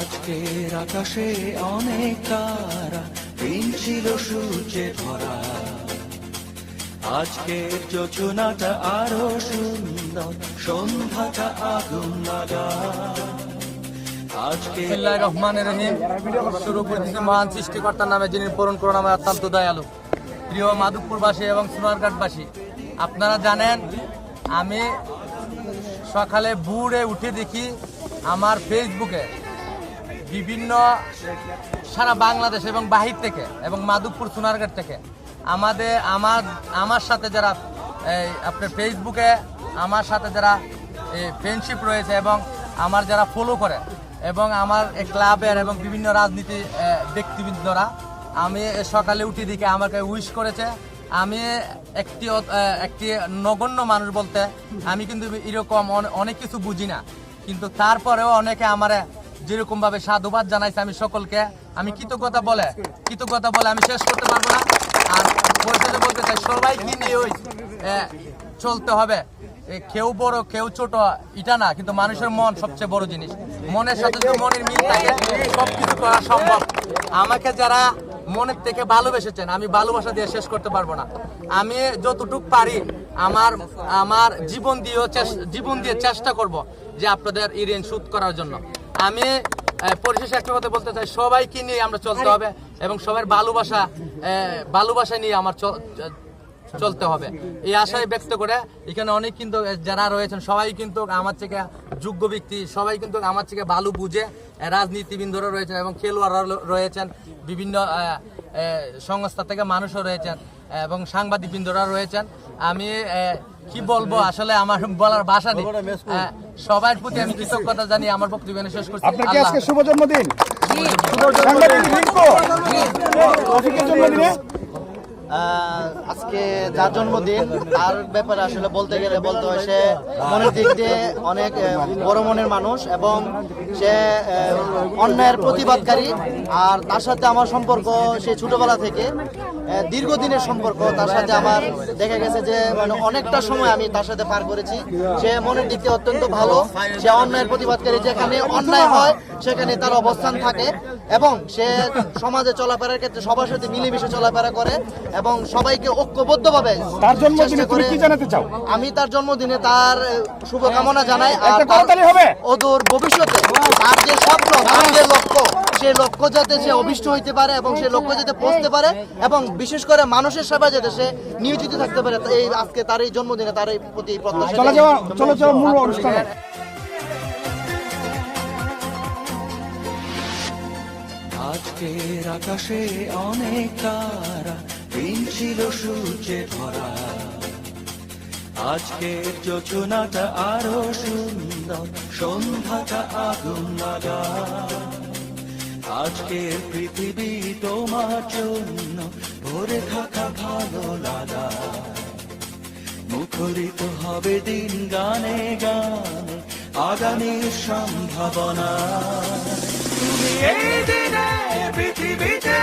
আজকের আকাশে অনেক তারা, দিন ছিল সূর্যে আজকের যোজনাটা আরও সুন্দর, সন্ধ্যাটা আগুন লাগা আজকে মহান সৃষ্টিকর্তার নামে, যিনি পূরণ করুন আমার অত্যন্ত দয়ালু। প্রিয় মাধবপুরবাসী এবং সোনারঘাটবাসী আপনারা জানেন, আমি সকালে বুড়ে উঠে দেখি আমার ফেসবুকে বিভিন্ন সারা বাংলাদেশ এবং বাহির থেকে এবং মাধবপুর সোনারঘাট থেকে আমাদের, আমার আমার সাথে যারা আপনার ফেসবুকে আমার সাথে যারা ফ্রেন্ডশিপ রয়েছে এবং আমার যারা ফলো করে এবং আমার ক্লাবের এবং বিভিন্ন রাজনীতি ব্যক্তিবৃন্দরা, আমি সকালে উঠে দিকে আমাকে উইশ করেছে। আমি একটি একটি নগণ্য মানুষ বলতে আমি কিন্তু এরকম অনেক কিছু বুঝি না। কিন্তু তারপরেও অনেকে আমার যেরকম ভাবে সাধুবাদ জানাইছে আমি সকলকে, আমি কৃতজ্ঞতা বলে কৃতজ্ঞতা বলে আমি শেষ করতে পারব না। আর পরিশেষে বলতে চাই, সবাইকে নিয়ে ওই চলতে হবে। কেউ বড়, কেউ ছোট, এটা না, কিন্তু মানুষের মন সবচেয়ে বড় জিনিস। মনের সাথে যদি মনের মিল থাকে সব কিছু করা সম্ভব। আমাকে যারা মনের থেকে ভালোবেসেছেন, আমি ভালোবাসা দিয়ে শেষ করতে পারব না। আমি যতটুক পারি আমার আমার জীবন দিয়েও জীবন দিয়ে চেষ্টা করব যে আপনাদের ঋণ শোধ করার জন্য। আমি পরিশেষে একটা কথা বলতে চাই। সবাইকে নিয়ে আমরা চলতে হবে এবং সবার ভালোবাসা ভালোবাসা নিয়ে আমার চলতে হবে। এই আশায় ব্যক্ত করে এখানে অনেক কিন্তু যারা রয়েছেন সবাই কিন্তু আমার থেকে যোগ্য ব্যক্তি সবাই কিন্তু আমার থেকে ভালো বুঝে রাজনীতিবৃন্দরা রয়েছেন এবং খেলোয়াড়রা রয়েছেন বিভিন্ন সংস্থা থেকে মানুষও রয়েছেন। এবং সাংবাদিকবৃন্দরা রয়েছেন। আমি কি বলব আসলে আমার বলার ভাষা নেই। সবার প্রতি আমি কৃতজ্ঞতা জানিয়ে আমার বক্তব্য শেষ করছি। আপনার কি আল্লাহ আজকে শুভ জন্মদিন? আজকে যার জন্মদিন তার ব্যাপারে আসলে বলতে গেলে বলতে হয় সে মনের দিক দিয়ে অনেক বড় মনের মানুষ এবং সে অন্যায়ের প্রতিবাদকারী। আর তার সাথে আমার সম্পর্ক সে ছোটবেলা থেকে। দীর্ঘদিনের সম্পর্ক তার সাথে আমার দেখা গেছে যে মানে অনেকটা সময় আমি তার সাথে পার করেছি। সে মনের দিক দিয়ে অত্যন্ত ভালো। সে অন্যায়ের প্রতিবাদকারী যেখানে অন্যায় হয় সেখানে তার অবস্থান থাকে এবং সে সমাজে চলাফেরার ক্ষেত্রে সবার সাথে মিলেমিশে চলাফেরা করে এবং সবাইকে ঐক্যবদ্ধভাবে তার জন্মদিনে তুমি কি জানাতে চাও? আমি তার জন্মদিনে তার শুভকামনা জানাই। আর হবে? অদূর ভবিষ্যতে তার যে স্বপ্ন তার যে লক্ষ্য সেই লক্ষ্য যাতে সে অভিষ্ট হইতে পারে এবং সেই লক্ষ্য যাতে পৌঁছতে পারে এবং বিশেষ করে মানুষের সেবা যাতে সে নিয়োজিত থাকতে পারে এই আজকে তার এই জন্মদিনে তার এই প্রতি প্রত্যাশা চলে যাওয়া চলে যাওয়া মূল অনুষ্ঠানে। আজকের আকাশে অনেক তারা দিন ছিল সূর্যে ভরা। আজকের যোজনাটা আরও সুন্দর সন্ধ্যাটা আগুন লাগা। আজকের পৃথিবী তোমার জন্য ভরে থাকা ভালো লাগা। মুখরিত হবে দিন গানে গান, আগামীর সম্ভাবনা। তুমি এই দিনে পৃথিবীতে